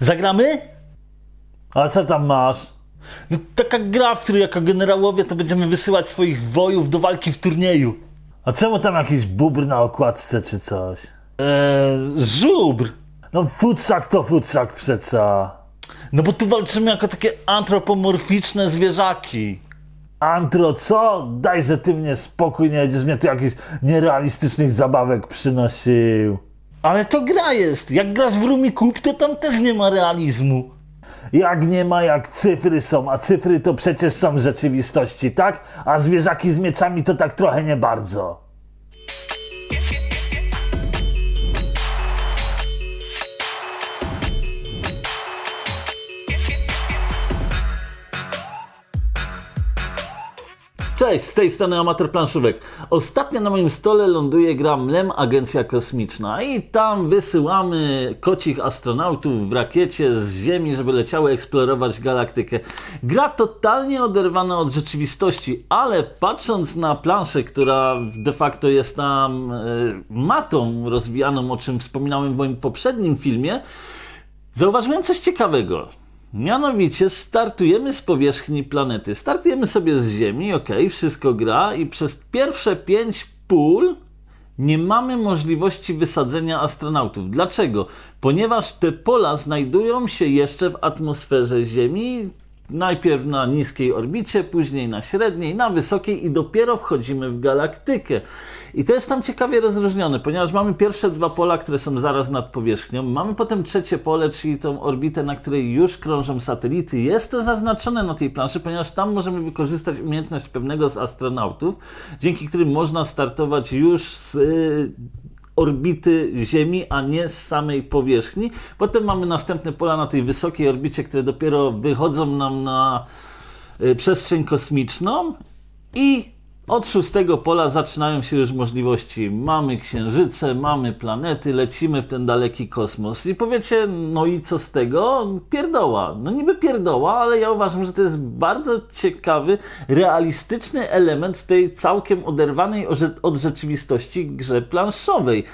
Zagramy? A co tam masz? No, taka gra, w której jako generałowie to będziemy wysyłać swoich wojów do walki w turnieju. A czemu tam jakiś bubr na okładce czy coś? Eee, żubr. No futrzak to futrzak przeca. No bo tu walczymy jako takie antropomorficzne zwierzaki. Antro, co? Dajże ty mnie spokój, nie będziesz mnie tu jakichś nierealistycznych zabawek przynosił. Ale to gra jest. Jak grasz w Rumi to tam też nie ma realizmu. Jak nie ma, jak cyfry są, a cyfry to przecież są w rzeczywistości, tak? A zwierzaki z mieczami to tak trochę nie bardzo. Cześć, z tej strony Amator Planszówek. Ostatnio na moim stole ląduje gra Mlem Agencja Kosmiczna i tam wysyłamy kocich astronautów w rakiecie z Ziemi, żeby leciały eksplorować galaktykę. Gra totalnie oderwana od rzeczywistości, ale patrząc na planszę, która de facto jest tam e, matą rozwijaną, o czym wspominałem w moim poprzednim filmie, Zauważyłem coś ciekawego. Mianowicie startujemy z powierzchni planety. Startujemy sobie z Ziemi, ok, wszystko gra i przez pierwsze pięć pól nie mamy możliwości wysadzenia astronautów. Dlaczego? Ponieważ te pola znajdują się jeszcze w atmosferze Ziemi. Najpierw na niskiej orbicie, później na średniej, na wysokiej i dopiero wchodzimy w galaktykę. I to jest tam ciekawie rozróżnione, ponieważ mamy pierwsze dwa pola, które są zaraz nad powierzchnią, mamy potem trzecie pole, czyli tą orbitę, na której już krążą satelity. Jest to zaznaczone na tej planszy, ponieważ tam możemy wykorzystać umiejętność pewnego z astronautów, dzięki którym można startować już z y, orbity Ziemi, a nie z samej powierzchni. Potem mamy następne pola na tej wysokiej orbicie, które dopiero wychodzą nam na y, przestrzeń kosmiczną i od szóstego pola zaczynają się już możliwości. Mamy księżyce, mamy planety, lecimy w ten daleki kosmos. I powiecie, no i co z tego? Pierdoła. No niby pierdoła, ale ja uważam, że to jest bardzo ciekawy, realistyczny element w tej całkiem oderwanej od rzeczywistości grze planszowej.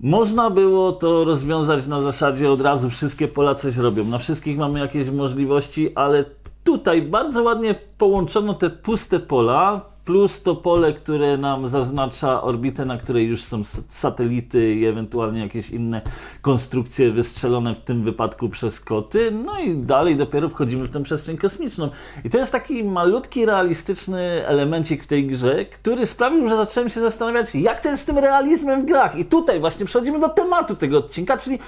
Można było to rozwiązać na zasadzie od razu wszystkie pola coś robią. Na wszystkich mamy jakieś możliwości, ale tutaj bardzo ładnie połączono te puste pola, plus to pole, które nam zaznacza orbitę, na której już są satelity i ewentualnie jakieś inne konstrukcje wystrzelone w tym wypadku przez koty. No i dalej dopiero wchodzimy w tę przestrzeń kosmiczną. I to jest taki malutki, realistyczny elemencik w tej grze, który sprawił, że zacząłem się zastanawiać, jak jest z tym realizmem w grach. I tutaj właśnie przechodzimy do tematu tego odcinka, czyli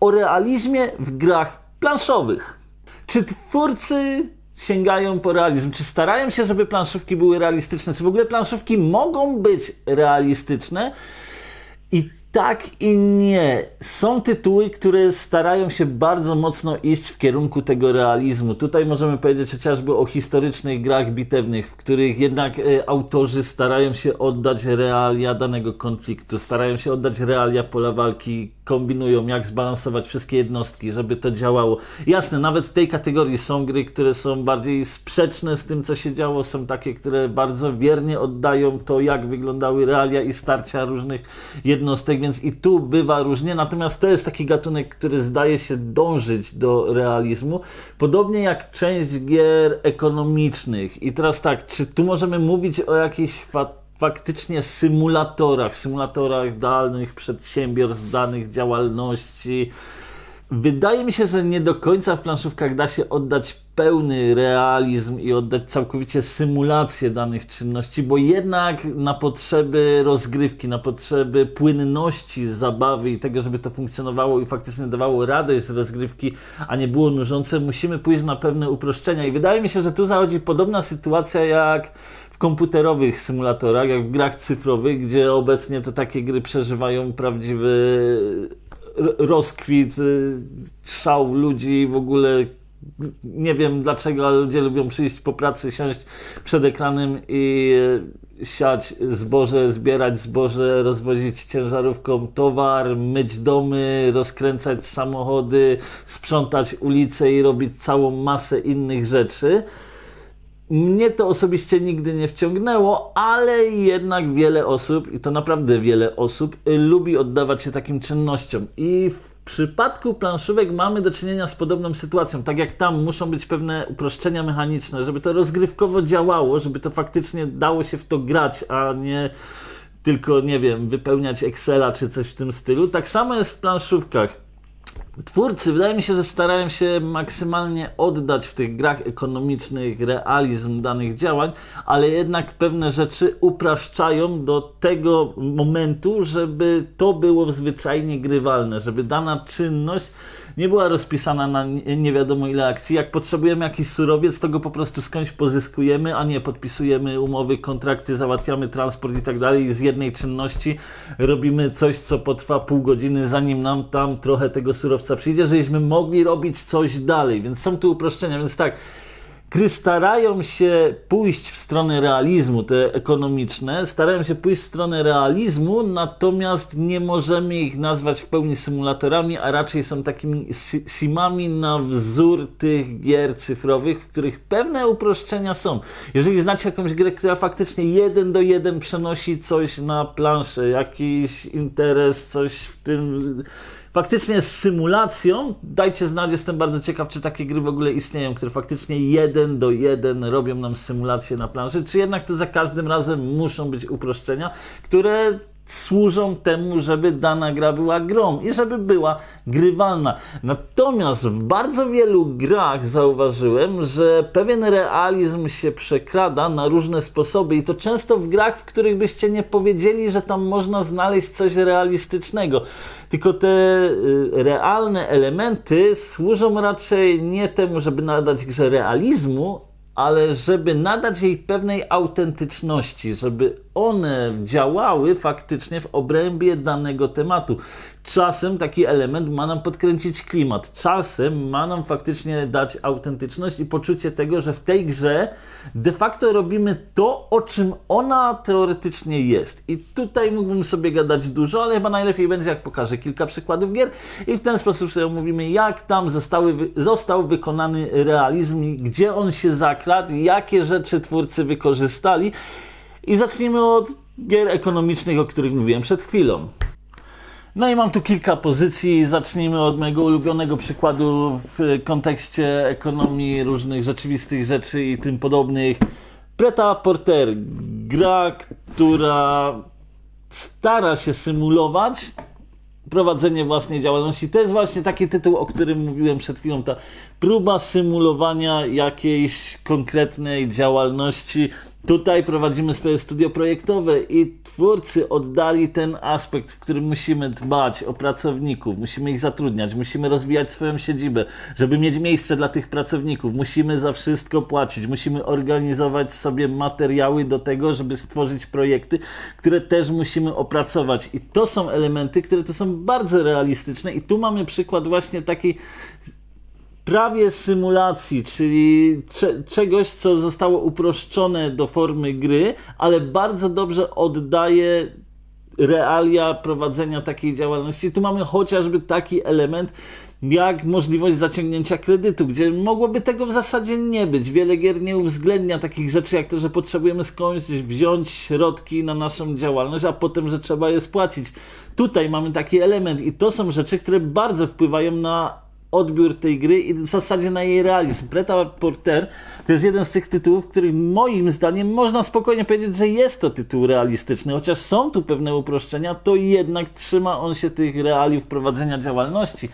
o realizmie w grach planszowych. Czy twórcy sięgają po realizm? Czy starają się, żeby planszówki były realistyczne? Czy w ogóle planszówki mogą być realistyczne? I tak i nie. Są tytuły, które starają się bardzo mocno iść w kierunku tego realizmu. Tutaj możemy powiedzieć chociażby o historycznych grach bitewnych, w których jednak e, autorzy starają się oddać realia danego konfliktu, starają się oddać realia pola walki, kombinują jak zbalansować wszystkie jednostki, żeby to działało. Jasne, nawet w tej kategorii są gry, które są bardziej sprzeczne z tym, co się działo, są takie, które bardzo wiernie oddają to, jak wyglądały realia i starcia różnych jednostek, więc i tu bywa różnie, natomiast to jest taki gatunek, który zdaje się dążyć do realizmu, podobnie jak część gier ekonomicznych. I teraz tak, czy tu możemy mówić o jakichś fa- faktycznie symulatorach, symulatorach danych przedsiębiorstw, danych działalności. Wydaje mi się, że nie do końca w planszówkach da się oddać pełny realizm i oddać całkowicie symulację danych czynności, bo jednak na potrzeby rozgrywki, na potrzeby płynności zabawy i tego, żeby to funkcjonowało i faktycznie dawało radość z rozgrywki, a nie było nużące, musimy pójść na pewne uproszczenia. I wydaje mi się, że tu zachodzi podobna sytuacja jak komputerowych symulatorach, jak w grach cyfrowych, gdzie obecnie to takie gry przeżywają prawdziwy rozkwit, y, szał ludzi, w ogóle nie wiem dlaczego, ale ludzie lubią przyjść po pracy, siąść przed ekranem i y, siać zboże, zbierać zboże, rozwozić ciężarówką towar, myć domy, rozkręcać samochody, sprzątać ulice i robić całą masę innych rzeczy. Mnie to osobiście nigdy nie wciągnęło, ale jednak wiele osób, i to naprawdę wiele osób, y, lubi oddawać się takim czynnościom. I w W przypadku planszówek mamy do czynienia z podobną sytuacją. Tak jak tam muszą być pewne uproszczenia mechaniczne, żeby to rozgrywkowo działało, żeby to faktycznie dało się w to grać, a nie tylko, nie wiem, wypełniać Excela czy coś w tym stylu. Tak samo jest w planszówkach. Twórcy, wydaje mi się, że starają się maksymalnie oddać w tych grach ekonomicznych realizm danych działań, ale jednak pewne rzeczy upraszczają do tego momentu, żeby to było zwyczajnie grywalne, żeby dana czynność nie była rozpisana na nie wiadomo ile akcji. Jak potrzebujemy jakiś surowiec, to go po prostu skądś pozyskujemy, a nie podpisujemy umowy, kontrakty, załatwiamy transport i tak dalej. Z jednej czynności robimy coś, co potrwa pół godziny, zanim nam tam trochę tego surowca przyjdzie, żebyśmy mogli robić coś dalej. Więc są tu uproszczenia. Więc tak, Gry starają się pójść w stronę realizmu, te ekonomiczne, starają się pójść w stronę realizmu, natomiast nie możemy ich nazwać w pełni symulatorami, a raczej są takimi si- simami na wzór tych gier cyfrowych, w których pewne uproszczenia są. Jeżeli znacie jakąś grę, która faktycznie jeden do jeden przenosi coś na planszę, jakiś interes, coś w tym faktycznie z symulacją, dajcie znać, jestem bardzo ciekaw, czy takie gry w ogóle istnieją, które faktycznie jeden do jeden robią nam symulację na planszy, czy jednak to za każdym razem muszą być uproszczenia, które służą temu, żeby dana gra była grą i żeby była grywalna. Natomiast w bardzo wielu grach zauważyłem, że pewien realizm się przekrada na różne sposoby i to często w grach, w których byście nie powiedzieli, że tam można znaleźć coś realistycznego. Tylko te y, realne elementy służą raczej nie temu, żeby nadać grze realizmu, ale żeby nadać jej pewnej autentyczności, żeby one działały faktycznie w obrębie danego tematu. Czasem taki element ma nam podkręcić klimat, czasem ma nam faktycznie dać autentyczność i poczucie tego, że w tej grze de facto robimy to, o czym ona teoretycznie jest. I tutaj mógłbym sobie gadać dużo, ale chyba najlepiej będzie, jak pokażę kilka przykładów gier i w ten sposób sobie omówimy, jak tam zostały, został wykonany realizm, gdzie on się zakradł, jakie rzeczy twórcy wykorzystali. I zacznijmy od gier ekonomicznych, o których mówiłem przed chwilą. No i mam tu kilka pozycji. Zacznijmy od mojego ulubionego przykładu w kontekście ekonomii, różnych rzeczywistych rzeczy i tym podobnych. Preta Porter, gra, która stara się symulować prowadzenie własnej działalności. To jest właśnie taki tytuł, o którym mówiłem przed chwilą. Ta próba symulowania jakiejś konkretnej działalności. Tutaj prowadzimy swoje studio projektowe i twórcy oddali ten aspekt, w którym musimy dbać o pracowników, musimy ich zatrudniać, musimy rozwijać swoją siedzibę, żeby mieć miejsce dla tych pracowników, musimy za wszystko płacić, musimy organizować sobie materiały do tego, żeby stworzyć projekty, które też musimy opracować. I to są elementy, które to są bardzo realistyczne. I tu mamy przykład właśnie takiej prawie symulacji, czyli cze- czegoś, co zostało uproszczone do formy gry, ale bardzo dobrze oddaje realia prowadzenia takiej działalności. Tu mamy chociażby taki element, jak możliwość zaciągnięcia kredytu, gdzie mogłoby tego w zasadzie nie być. Wiele gier nie uwzględnia takich rzeczy, jak to, że potrzebujemy skądś wziąć środki na naszą działalność, a potem, że trzeba je spłacić. Tutaj mamy taki element i to są rzeczy, które bardzo wpływają na odbiór tej gry i w zasadzie na jej realizm. Preta Porter to jest jeden z tych tytułów, których moim zdaniem można spokojnie powiedzieć, że jest to tytuł realistyczny. Chociaż są tu pewne uproszczenia, to jednak trzyma on się tych realiów prowadzenia działalności.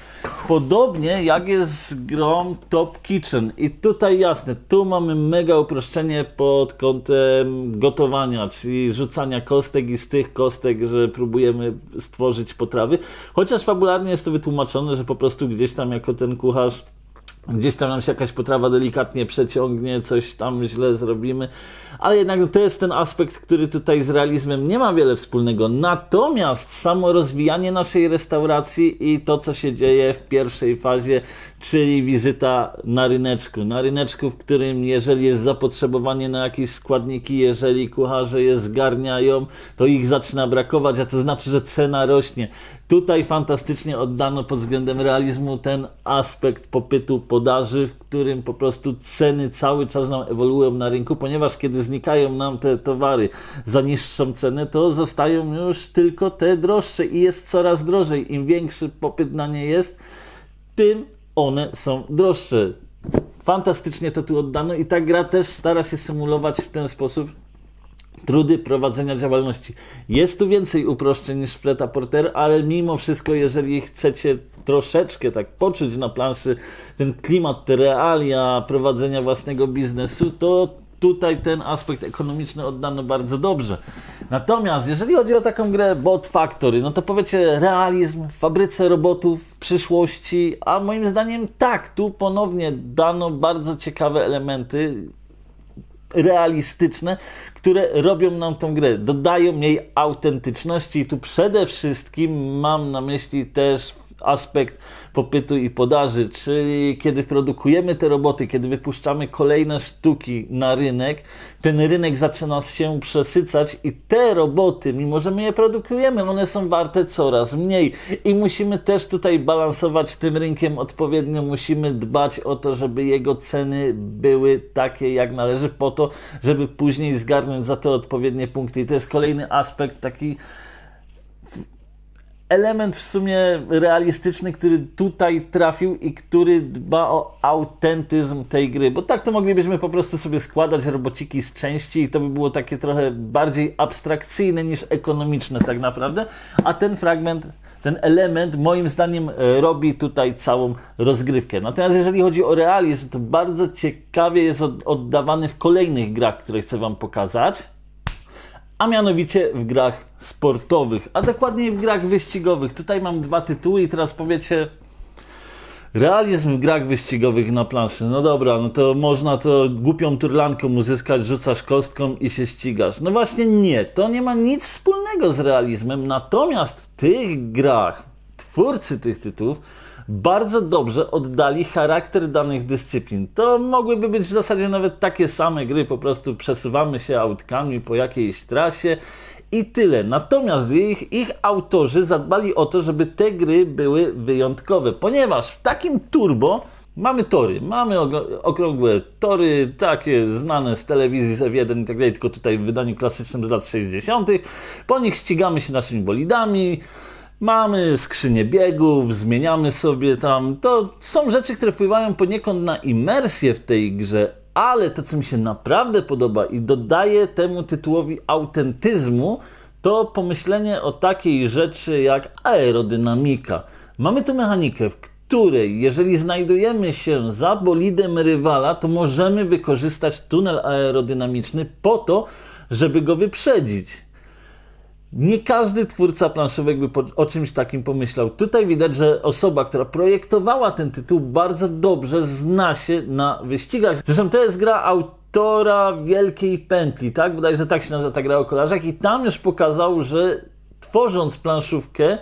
Podobnie jak jest z grą Top Kitchen. I tutaj jasne, tu mamy mega uproszczenie pod kątem gotowania, czyli rzucania kostek i z tych kostek, że próbujemy stworzyć potrawy. Chociaż fabularnie jest to wytłumaczone, że po prostu gdzieś tam jako ten kucharz Gdzieś tam nam się jakaś potrawa delikatnie przeciągnie, coś tam źle zrobimy, ale jednak to jest ten aspekt, który tutaj z realizmem nie ma wiele wspólnego. Natomiast samo rozwijanie naszej restauracji i to, co się dzieje w pierwszej fazie, czyli wizyta na ryneczku. Na ryneczku, w którym jeżeli jest zapotrzebowanie na jakieś składniki, jeżeli kucharze je zgarniają, to ich zaczyna brakować, a to znaczy, że cena rośnie. Tutaj fantastycznie oddano pod względem realizmu ten aspekt popytu po podaży, w którym po prostu ceny cały czas nam ewoluują na rynku, ponieważ kiedy znikają nam te towary za niższą cenę, to zostają już tylko te droższe i jest coraz drożej. Im większy popyt na nie jest, tym one są droższe. Fantastycznie to tu oddano i ta gra też stara się symulować w ten sposób trudy prowadzenia działalności. Jest tu więcej uproszczeń niż w Preta Porter, ale mimo wszystko, jeżeli chcecie troszeczkę tak poczuć na planszy ten klimat, te realia prowadzenia własnego biznesu, to tutaj ten aspekt ekonomiczny oddano bardzo dobrze. Natomiast jeżeli chodzi o taką grę Bot Factory, no to powiecie realizm w fabryce robotów w przyszłości, a moim zdaniem tak, tu ponownie dano bardzo ciekawe elementy, realistyczne, które robią nam tą grę, dodają jej autentyczności i tu przede wszystkim mam na myśli też aspekt popytu i podaży, czyli kiedy produkujemy te roboty, kiedy wypuszczamy kolejne sztuki na rynek, ten rynek zaczyna się przesycać i te roboty, mimo że my je produkujemy, one są warte coraz mniej i musimy też tutaj balansować tym rynkiem odpowiednio, musimy dbać o to, żeby jego ceny były takie jak należy po to, żeby później zgarnąć za to odpowiednie punkty. I to jest kolejny aspekt taki element w sumie realistyczny, który tutaj trafił i który dba o autentyzm tej gry. Bo tak to moglibyśmy po prostu sobie składać robociki z części i to by było takie trochę bardziej abstrakcyjne niż ekonomiczne tak naprawdę. A ten fragment, ten element moim zdaniem robi tutaj całą rozgrywkę. Natomiast jeżeli chodzi o realizm, to bardzo ciekawie jest od- oddawany w kolejnych grach, które chcę Wam pokazać a mianowicie w grach sportowych, a dokładniej w grach wyścigowych. Tutaj mam dwa tytuły i teraz powiecie realizm w grach wyścigowych na planszy. No dobra, no to można to głupią turlanką uzyskać, rzucasz kostką i się ścigasz. No właśnie nie, to nie ma nic wspólnego z realizmem, natomiast w tych grach twórcy tych tytułów bardzo dobrze oddali charakter danych dyscyplin. To mogłyby być w zasadzie nawet takie same gry, po prostu przesuwamy się autkami po jakiejś trasie i tyle. Natomiast ich, ich autorzy zadbali o to, żeby te gry były wyjątkowe, ponieważ w takim turbo mamy tory, mamy okrągłe tory, takie znane z telewizji z F1 i tak dalej, tylko tutaj w wydaniu klasycznym z lat 60. Po nich ścigamy się naszymi bolidami, Mamy skrzynię biegów, zmieniamy sobie tam. To są rzeczy, które wpływają poniekąd na imersję w tej grze, ale to, co mi się naprawdę podoba i dodaje temu tytułowi autentyzmu, to pomyślenie o takiej rzeczy jak aerodynamika. Mamy tu mechanikę, w której jeżeli znajdujemy się za bolidem rywala, to możemy wykorzystać tunel aerodynamiczny po to, żeby go wyprzedzić. Nie każdy twórca planszówek by o czymś takim pomyślał. Tutaj widać, że osoba, która projektowała ten tytuł, bardzo dobrze zna się na wyścigach. Zresztą to jest gra autora Wielkiej Pętli, tak? Bodajże tak się nazywa ta gra o kolarzach i tam już pokazał, że tworząc planszówkę,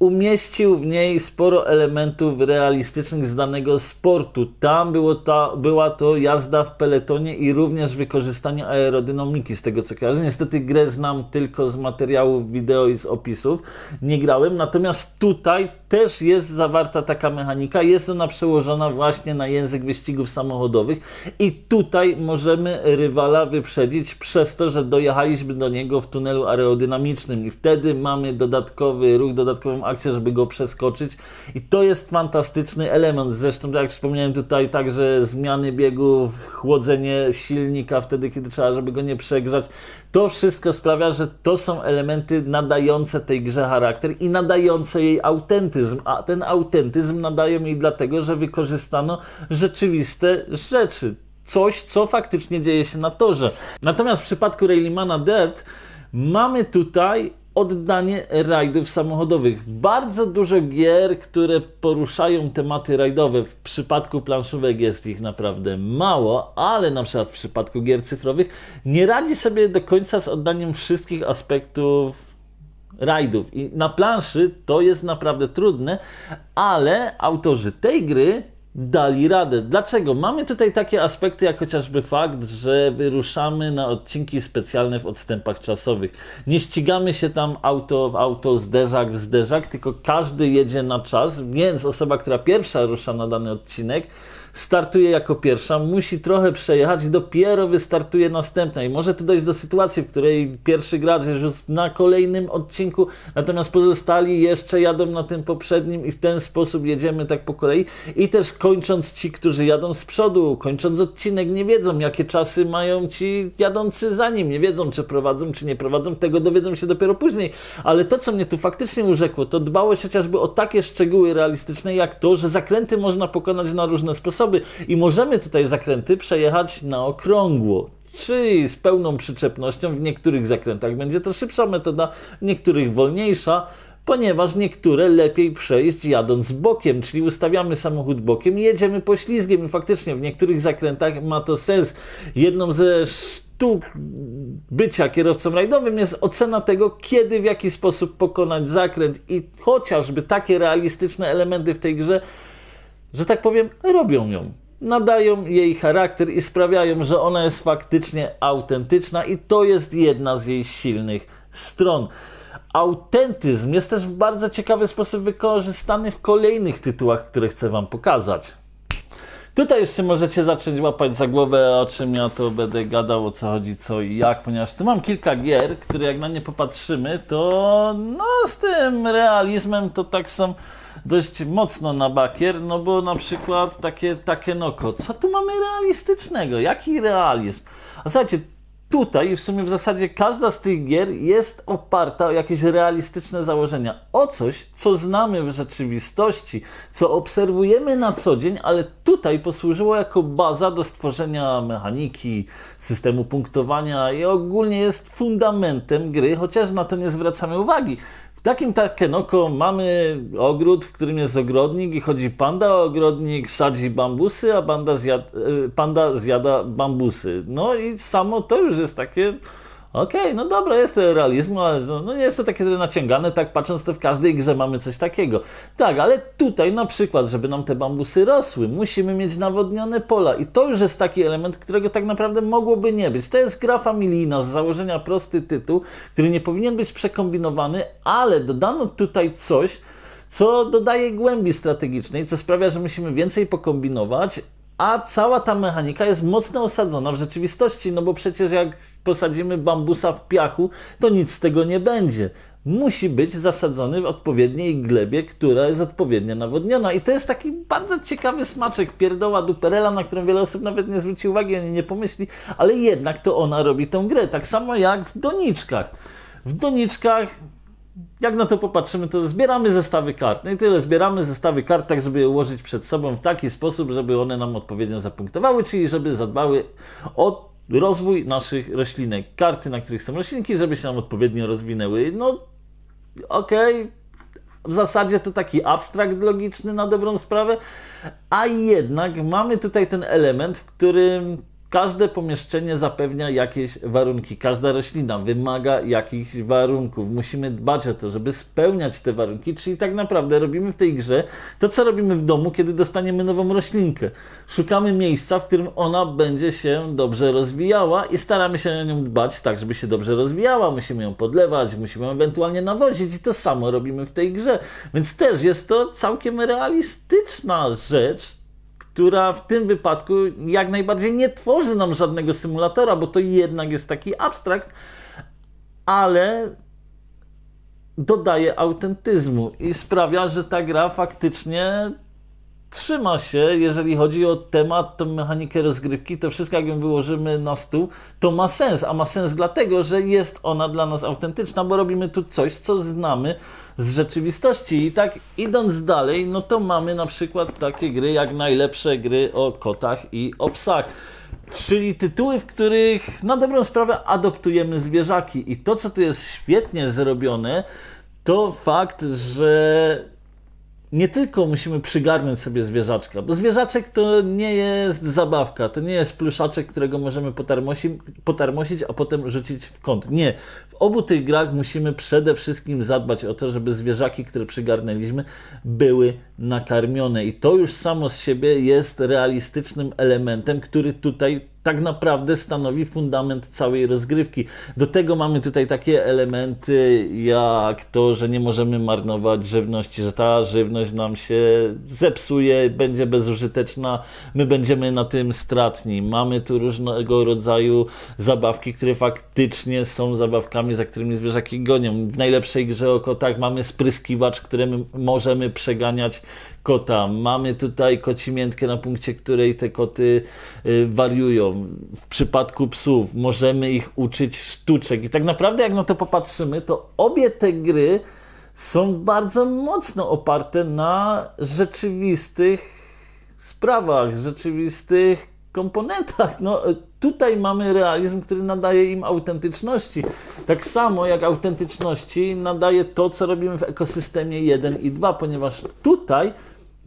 umieścił w niej sporo elementów realistycznych z danego sportu. Tam było ta, była to jazda w peletonie i również wykorzystanie aerodynamiki, z tego co kojarzę. Niestety grę znam tylko z materiałów wideo i z opisów. Nie grałem, natomiast tutaj też jest zawarta taka mechanika. Jest ona przełożona właśnie na język wyścigów samochodowych i tutaj możemy rywala wyprzedzić przez to, że dojechaliśmy do niego w tunelu aerodynamicznym i wtedy mamy dodatkowy ruch, dodatkową akcję, żeby go przeskoczyć i to jest fantastyczny element. Zresztą, tak jak wspomniałem tutaj, także zmiany biegów, chłodzenie silnika wtedy, kiedy trzeba, żeby go nie przegrzać. To wszystko sprawia, że to są elementy nadające tej grze charakter i nadające jej autentyzm, a ten autentyzm nadają jej dlatego, że wykorzystano rzeczywiste rzeczy coś, co faktycznie dzieje się na torze. Natomiast w przypadku Raylimana Dirt mamy tutaj oddanie rajdów samochodowych. Bardzo dużo gier, które poruszają tematy rajdowe. W przypadku planszówek jest ich naprawdę mało, ale na przykład w przypadku gier cyfrowych nie radzi sobie do końca z oddaniem wszystkich aspektów rajdów. I na planszy to jest naprawdę trudne, ale autorzy tej gry dali radę. Dlaczego? Mamy tutaj takie aspekty, jak chociażby fakt, że wyruszamy na odcinki specjalne w odstępach czasowych. Nie ścigamy się tam auto w auto, zderzak w zderzak, tylko każdy jedzie na czas, więc osoba, która pierwsza rusza na dany odcinek, startuje jako pierwsza, musi trochę przejechać dopiero wystartuje następna. I może tu dojść do sytuacji, w której pierwszy gracz jest już na kolejnym odcinku, natomiast pozostali jeszcze jadą na tym poprzednim i w ten sposób jedziemy tak po kolei. I też kończąc ci, którzy jadą z przodu, kończąc odcinek, nie wiedzą, jakie czasy mają ci jadący za nim, nie wiedzą, czy prowadzą, czy nie prowadzą, tego dowiedzą się dopiero później. Ale to, co mnie tu faktycznie urzekło, to dbałość chociażby o takie szczegóły realistyczne, jak to, że zakręty można pokonać na różne sposoby i możemy tutaj zakręty przejechać na okrągło. Czyli z pełną przyczepnością w niektórych zakrętach będzie to szybsza metoda, w niektórych wolniejsza, ponieważ niektóre lepiej przejść jadąc bokiem, czyli ustawiamy samochód bokiem jedziemy poślizgiem i faktycznie w niektórych zakrętach ma to sens. Jedną ze sztuk bycia kierowcą rajdowym jest ocena tego, kiedy, w jaki sposób pokonać zakręt i chociażby takie realistyczne elementy w tej grze że tak powiem, robią ją. Nadają jej charakter i sprawiają, że ona jest faktycznie autentyczna, i to jest jedna z jej silnych stron. Autentyzm jest też w bardzo ciekawy sposób wykorzystany w kolejnych tytułach, które chcę Wam pokazać. Tutaj jeszcze możecie zacząć łapać za głowę, o czym ja to będę gadał, o co chodzi, co i jak, ponieważ tu mam kilka gier, które jak na nie popatrzymy, to no z tym realizmem to tak są dość mocno na bakier, no bo na przykład takie Takenoko, co tu mamy realistycznego? Jaki realizm? A słuchajcie, tutaj w sumie w zasadzie każda z tych gier jest oparta o jakieś realistyczne założenia. O coś, co znamy w rzeczywistości, co obserwujemy na co dzień, ale tutaj posłużyło jako baza do stworzenia mechaniki, systemu punktowania i ogólnie jest fundamentem gry, chociaż na to nie zwracamy uwagi. W takim Takenoko mamy ogród, w którym jest ogrodnik i chodzi panda, ogrodnik sadzi bambusy, a panda, zjad, y, panda zjada bambusy. No i samo to już jest takie, okej, no dobra, jest to realizm, ale no, no nie jest to takie naciągane, tak patrząc to w każdej grze mamy coś takiego. Tak, ale tutaj na przykład, żeby nam te bambusy rosły, musimy mieć nawodnione pola i to już jest taki element, którego tak naprawdę mogłoby nie być. To jest gra familijna, z założenia prosty tytuł, który nie powinien być przekombinowany, ale dodano tutaj coś, co dodaje głębi strategicznej, co sprawia, że musimy więcej pokombinować, a cała ta mechanika jest mocno osadzona w rzeczywistości, no bo przecież jak posadzimy bambusa w piachu, to nic z tego nie będzie. Musi być zasadzony w odpowiedniej glebie, która jest odpowiednio nawodniona. I to jest taki bardzo ciekawy smaczek pierdoła duperela, na którą wiele osób nawet nie zwróci uwagi, ani nie pomyśli, ale jednak to ona robi tą grę. Tak samo jak w doniczkach. W doniczkach jak na to popatrzymy, to zbieramy zestawy kart. No i tyle, zbieramy zestawy kart, tak żeby je ułożyć przed sobą w taki sposób, żeby one nam odpowiednio zapunktowały, czyli żeby zadbały o rozwój naszych roślinek. Karty, na których są roślinki, żeby się nam odpowiednio rozwinęły. No, okej, w zasadzie to taki abstrakt logiczny na dobrą sprawę, a jednak mamy tutaj ten element, w którym każde pomieszczenie zapewnia jakieś warunki, każda roślina wymaga jakichś warunków. Musimy dbać o to, żeby spełniać te warunki, czyli tak naprawdę robimy w tej grze to, co robimy w domu, kiedy dostaniemy nową roślinkę. Szukamy miejsca, w którym ona będzie się dobrze rozwijała i staramy się o nią dbać tak, żeby się dobrze rozwijała. Musimy ją podlewać, musimy ją ewentualnie nawozić i to samo robimy w tej grze. Więc też jest to całkiem realistyczna rzecz, która w tym wypadku jak najbardziej nie tworzy nam żadnego symulatora, bo to jednak jest taki abstrakt, ale dodaje autentyzmu i sprawia, że ta gra faktycznie trzyma się, jeżeli chodzi o temat, tą mechanikę rozgrywki, to wszystko jak ją wyłożymy na stół, to ma sens, a ma sens dlatego, że jest ona dla nas autentyczna, bo robimy tu coś, co znamy z rzeczywistości. I tak idąc dalej, no to mamy na przykład takie gry jak najlepsze gry o kotach i o psach. Czyli tytuły, w których na dobrą sprawę adoptujemy zwierzaki. I to, co tu jest świetnie zrobione, to fakt, że nie tylko musimy przygarnąć sobie zwierzaczka, bo zwierzaczek to nie jest zabawka, to nie jest pluszaczek, którego możemy potarmosi, potarmosić, a potem rzucić w kąt. Nie. W obu tych grach musimy przede wszystkim zadbać o to, żeby zwierzaki, które przygarnęliśmy, były nakarmione. I to już samo z siebie jest realistycznym elementem, który tutaj tak naprawdę stanowi fundament całej rozgrywki. Do tego mamy tutaj takie elementy jak to, że nie możemy marnować żywności, że ta żywność nam się zepsuje, będzie bezużyteczna, my będziemy na tym stratni. Mamy tu różnego rodzaju zabawki, które faktycznie są zabawkami, za którymi zwierzaki gonią. W najlepszej grze o kotach mamy spryskiwacz, którym możemy przeganiać kota. Mamy tutaj kocimiętkę na punkcie której te koty y, wariują. W przypadku psów możemy ich uczyć sztuczek. I tak naprawdę jak na to popatrzymy, to obie te gry są bardzo mocno oparte na rzeczywistych sprawach, rzeczywistych komponentach. No, tutaj mamy realizm, który nadaje im autentyczności. Tak samo jak autentyczności nadaje to, co robimy w ekosystemie 1 i 2, ponieważ tutaj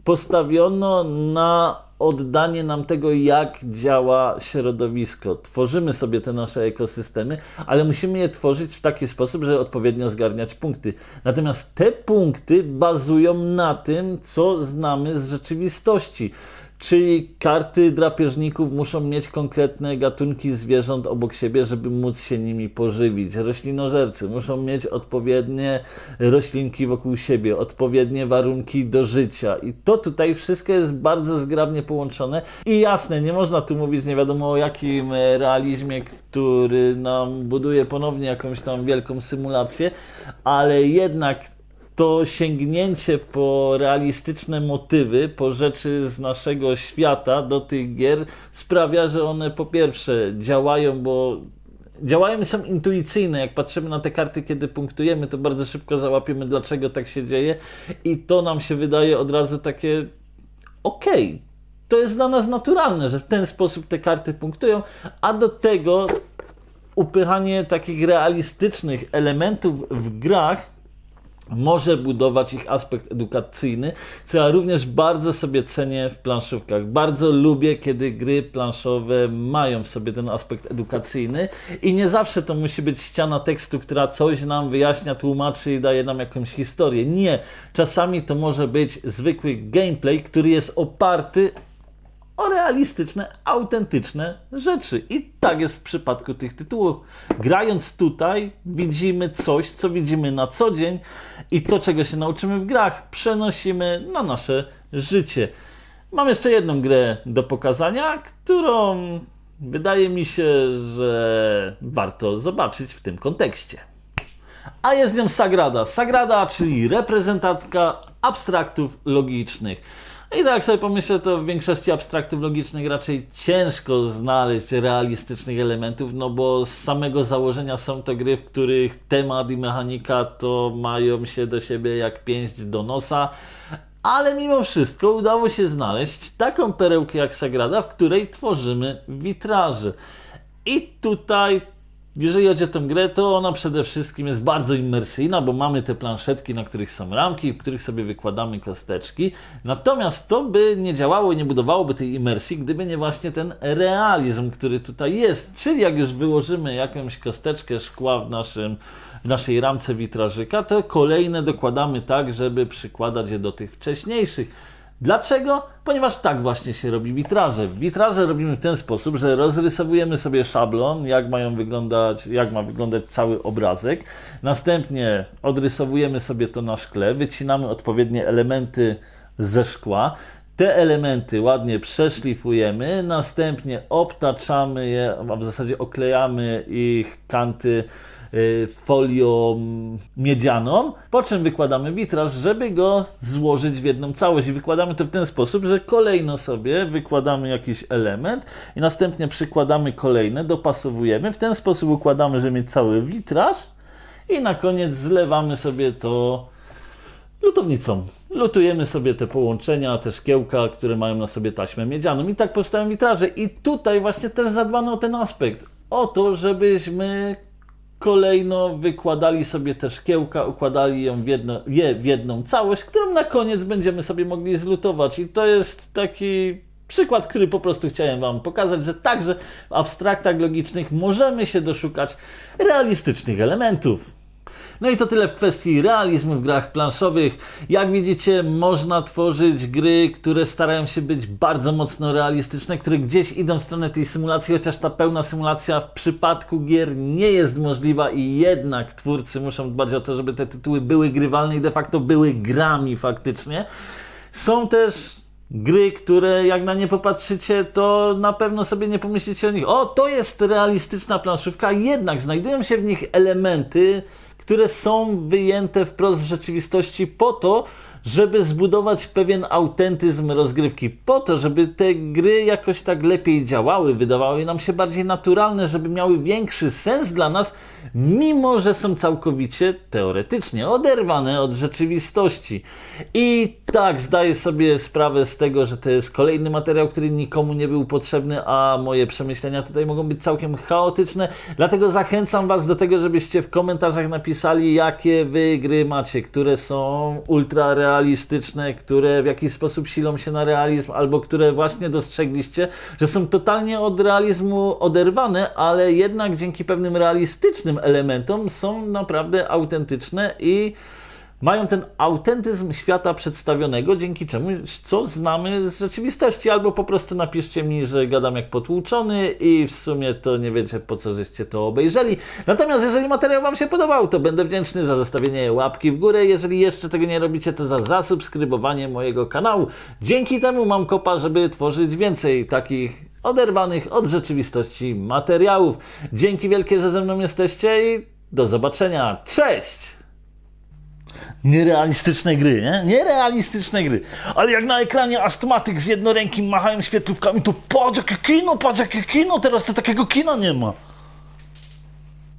postawiono na oddanie nam tego, jak działa środowisko. Tworzymy sobie te nasze ekosystemy, ale musimy je tworzyć w taki sposób, żeby odpowiednio zgarniać punkty. Natomiast te punkty bazują na tym, co znamy z rzeczywistości. Czyli karty drapieżników muszą mieć konkretne gatunki zwierząt obok siebie, żeby móc się nimi pożywić. Roślinożercy muszą mieć odpowiednie roślinki wokół siebie, odpowiednie warunki do życia. I to tutaj wszystko jest bardzo zgrabnie połączone. I jasne, nie można tu mówić nie wiadomo o jakim realizmie, który nam buduje ponownie jakąś tam wielką symulację, ale jednak to sięgnięcie po realistyczne motywy, po rzeczy z naszego świata do tych gier sprawia, że one po pierwsze działają, bo działają są intuicyjne. Jak patrzymy na te karty, kiedy punktujemy, to bardzo szybko załapiemy, dlaczego tak się dzieje, i to nam się wydaje od razu takie okej. To jest dla nas naturalne, że w ten sposób te karty punktują, a do tego upychanie takich realistycznych elementów w grach może budować ich aspekt edukacyjny, co ja również bardzo sobie cenię w planszówkach. Bardzo lubię, kiedy gry planszowe mają w sobie ten aspekt edukacyjny i nie zawsze to musi być ściana tekstu, która coś nam wyjaśnia, tłumaczy i daje nam jakąś historię. Nie, czasami to może być zwykły gameplay, który jest oparty o realistyczne, autentyczne rzeczy. I tak jest w przypadku tych tytułów. Grając tutaj, widzimy coś, co widzimy na co dzień i to, czego się nauczymy w grach, przenosimy na nasze życie. Mam jeszcze jedną grę do pokazania, którą wydaje mi się, że warto zobaczyć w tym kontekście. A jest nią Sagrada. Sagrada, czyli reprezentantka abstraktów logicznych. I tak sobie pomyślę, to w większości abstraktów logicznych raczej ciężko znaleźć realistycznych elementów, no bo z samego założenia są to gry, w których temat i mechanika to mają się do siebie jak pięść do nosa. Ale mimo wszystko udało się znaleźć taką perełkę jak Sagrada, w której tworzymy witraże. I tutaj jeżeli chodzi o tę grę, to ona przede wszystkim jest bardzo immersyjna, bo mamy te planszetki, na których są ramki, w których sobie wykładamy kosteczki. Natomiast to by nie działało i nie budowałoby tej imersji, gdyby nie właśnie ten realizm, który tutaj jest. Czyli jak już wyłożymy jakąś kosteczkę szkła w, naszym, w naszej ramce witrażyka, to kolejne dokładamy tak, żeby przykładać je do tych wcześniejszych. Dlaczego? Ponieważ tak właśnie się robi witraże. Witraże robimy w ten sposób, że rozrysowujemy sobie szablon, jak mają wyglądać, jak ma wyglądać cały obrazek. Następnie odrysowujemy sobie to na szkle, wycinamy odpowiednie elementy ze szkła. Te elementy ładnie przeszlifujemy, następnie obtaczamy je, a w zasadzie oklejamy ich kanty folią miedzianą, po czym wykładamy witraż, żeby go złożyć w jedną całość. I wykładamy to w ten sposób, że kolejno sobie wykładamy jakiś element i następnie przykładamy kolejne, dopasowujemy. W ten sposób układamy, żeby mieć cały witraż i na koniec zlewamy sobie to lutownicą. Lutujemy sobie te połączenia, te szkiełka, które mają na sobie taśmę miedzianą i tak powstają witraże. I tutaj właśnie też zadbano o ten aspekt. O to, żebyśmy kolejno wykładali sobie te szkiełka, układali ją w, jedno, je w jedną całość, którą na koniec będziemy sobie mogli zlutować. I to jest taki przykład, który po prostu chciałem Wam pokazać, że także w abstraktach logicznych możemy się doszukać realistycznych elementów. No i to tyle w kwestii realizmu w grach planszowych. Jak widzicie, można tworzyć gry, które starają się być bardzo mocno realistyczne, które gdzieś idą w stronę tej symulacji, chociaż ta pełna symulacja w przypadku gier nie jest możliwa i jednak twórcy muszą dbać o to, żeby te tytuły były grywalne i de facto były grami faktycznie. Są też gry, które jak na nie popatrzycie, to na pewno sobie nie pomyślicie o nich. O, to jest realistyczna planszówka, jednak znajdują się w nich elementy, które są wyjęte wprost z rzeczywistości po to, żeby zbudować pewien autentyzm rozgrywki, po to, żeby te gry jakoś tak lepiej działały, wydawały nam się bardziej naturalne, żeby miały większy sens dla nas, mimo że są całkowicie teoretycznie oderwane od rzeczywistości. I tak zdaję sobie sprawę z tego, że to jest kolejny materiał, który nikomu nie był potrzebny, a moje przemyślenia tutaj mogą być całkiem chaotyczne. Dlatego zachęcam Was do tego, żebyście w komentarzach napisali, jakie Wy gry macie, które są ultra realistyczne, które w jakiś sposób silą się na realizm, albo które właśnie dostrzegliście, że są totalnie od realizmu oderwane, ale jednak dzięki pewnym realistycznym elementom są naprawdę autentyczne i mają ten autentyzm świata przedstawionego, dzięki czemu co znamy z rzeczywistości, albo po prostu napiszcie mi, że gadam jak potłuczony i w sumie to nie wiecie po co żeście to obejrzeli. Natomiast jeżeli materiał Wam się podobał, to będę wdzięczny za zostawienie łapki w górę. Jeżeli jeszcze tego nie robicie, to za zasubskrybowanie mojego kanału. Dzięki temu mam kopa, żeby tworzyć więcej takich oderwanych od rzeczywistości materiałów. Dzięki wielkie, że ze mną jesteście i do zobaczenia. Cześć! Nierealistyczne gry, nie? Nierealistyczne gry. Ale jak na ekranie astmatyk z jednorękim machają świetlówkami, to patrz jakie kino, patrz jakie kino, teraz to takiego kina nie ma.